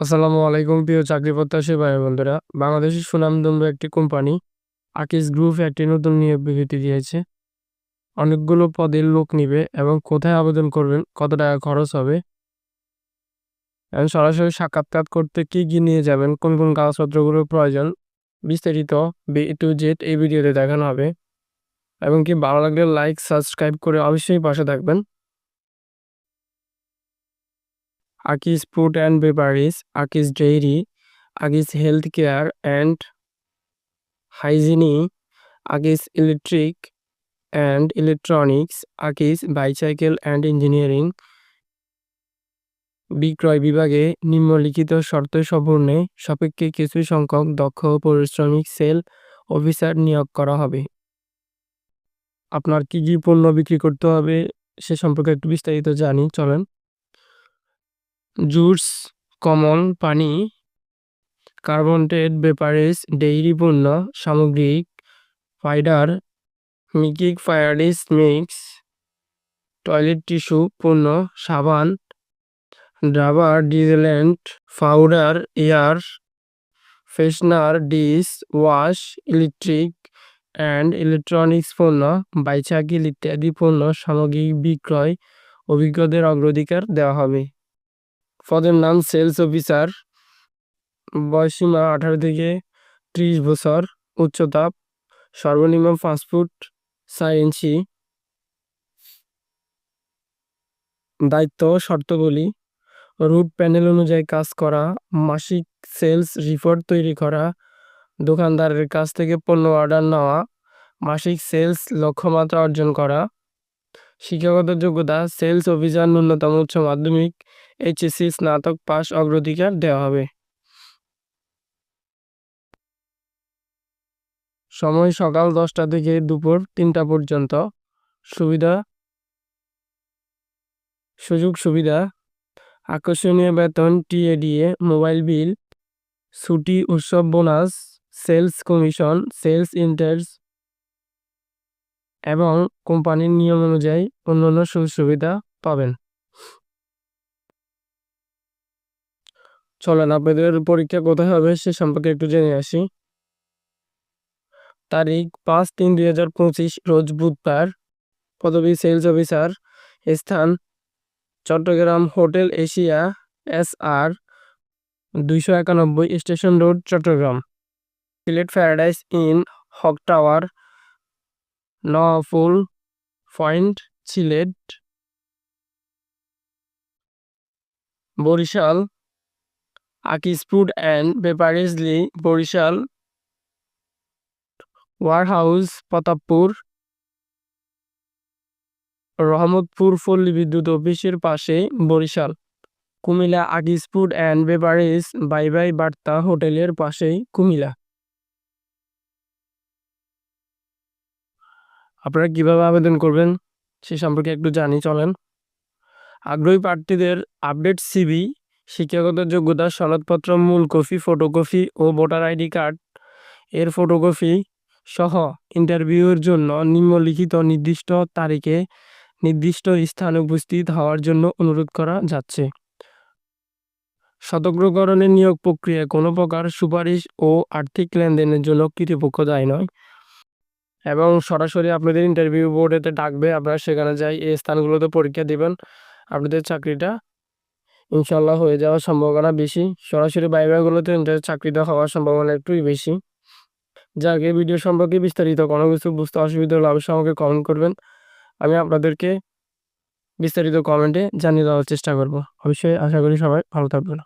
আসসালামু আলাইকুম, প্রিয় চাকরি প্রত্যাশী ভাই বন্ধুরা। বাংলাদেশের সুনামধন্য একটি কোম্পানি আকিস গ্রুপ একটি নতুন নিয়োগ বিবৃতি দিয়েছে। অনেকগুলো পদের লোক নিবে এবং কোথায় আবেদন করবেন, কত টাকা খরচ হবে, এবং সরাসরি সাক্ষাৎকার করতে কি কি নিয়ে যাবেন, কোন কোন কাগজপত্রগুলোর প্রয়োজন, বিস্তারিত বি টু জেড এই ভিডিওতে দেখানো হবে। এবং কি ভালো লাগলে লাইক, সাবস্ক্রাইব করে অবশ্যই পাশে থাকবেন। Akij food and beverage Akij dairy Akij health care and hygiene Akij electric and electronics Akij bicycle and engineering বিক্রয় বিভাগে নিম্নলিখিত শর্ত সম্পূর্ণে সাপেক্ষে কিছু সংখ্যক দক্ষ পরিশ্রমিক সেল অফিসার নিয়োগ করা হবে। আপনার কী কী পণ্য বিক্রি করতে হবে সে সম্পর্কে একটু বিস্তারিত জানি, চলেন। জুস কমন পানি, কার্বনটেড বেপারেজ ডেইরি পণ্য সামগ্রিক ফাইডার মিকিক ফায়ারিস মিক্স, টয়লেট টিস্যু পণ্য, সাবান ড্রাবার detergent powder, air freshener dish wash, electric and electronics পণ্য বাইসাইকেল ইত্যাদি পণ্য সামগ্রী বিক্রয় অভিজ্ঞদের অগ্রাধিকার দেওয়া হবে। পদের নাম সেলস অফিসার বয়সীমা আঠারো থেকে ত্রিশ বছর, উচ্চতা সর্বনিম্ন পাঁচ ফুট চার ইঞ্চি। দায়িত্ব শর্তগুলি রুট প্যানেল অনুযায়ী কাজ করা, মাসিক সেলস রিপোর্ট তৈরি করা, দোকানদারের কাছ থেকে পণ্য অর্ডার নেওয়া, মাসিক সেলস লক্ষ্যমাত্রা অর্জন করা। শিক্ষাগত যোগ্যতা, সেলস অফিসার ন্যূনতম উচ্চ মাধ্যমিক, এইচএসসি, স্নাতক পাস অগ্রাধিকার দেওয়া হবে। সময় সকাল দশটা থেকে দুপুর তিনটা পর্যন্ত। সুবিধা, সুযোগ সুবিধা, আকর্ষণীয় বেতন, টিএডিএ, মোবাইল বিল, ছুটি, উৎসব, বোনাস, সেলস কমিশন, সেলস ইন্টার্স এবং কোম্পানির নিয়ম অনুযায়ী অন্যান্য সুযোগ সুবিধা পাবেন। চলেন, আপনাদের পরীক্ষা কোথায় হবে সে সম্পর্কে একটু জেনে আসি। তারিখ পাঁচ তিন দুই হাজার পঁচিশ, রোজ বুধবার। পদবী সেলস অফিসার, স্থান Chattogram hotel Asia S R দুইশো একানব্বই, station road, Chattogram. Sylhet paradise inn Haque tower নফুল point Sylhet Barishal Akij food and বেপারেজলি Barishal warehouse Pratappur Rahmatpur পল্লী বিদ্যুৎ অফিসের পাশে Barishal. Cumilla Akij food and beverage by বাই বার্তা হোটেলের পাশেই কুমিল্লা। আপনারা কীভাবে আবেদন করবেন সে সম্পর্কে একটু জানি, চলেন। আগ্রহী প্রার্থীদের আপডেট সিবি শিক্ষাগত যোগ্যতা, সনদপত্র, মূল কপি, ফটোকপি ও ভোটার আইডি কার্ড। এর ফটোকপি সহ ইন্টারভিউয়ের জন্য নিম্নলিখিত নির্দিষ্ট তারিখে নির্দিষ্ট স্থানে উপস্থিত হওয়ার জন্য অনুরোধ করা যাচ্ছে। সতর্ককরণের নিয়োগ প্রক্রিয়ায় কোনো প্রকার সুপারিশ ও আর্থিক লেনদেনের জন্য কৃতপক্ষ দায়ী নয়। এবং সরাসরি আপনাদের ইন্টারভিউ বোর্ডেতে ডাকবে। আপনারা সেখানে যাই, এই স্থানগুলোতে পরীক্ষা দেবেন। আপনাদের চাকরিটা ইনশাল্লাহ হয়ে যাওয়ার সম্ভাবনা বেশি। সরাসরি বাইবাগুলোতে চাকরিটা হওয়ার সম্ভাবনা একটুই বেশি। যাক, এই ভিডিও সম্পর্কে বিস্তারিত কোনো কিছু বুঝতে অসুবিধা হলে অবশ্যই আমাকে কমেন্ট করবেন। আমি আপনাদেরকে বিস্তারিত কমেন্টে জানিয়ে দেওয়ার চেষ্টা করব। অবশ্যই আশা করি সবাই ভালো থাকবেন।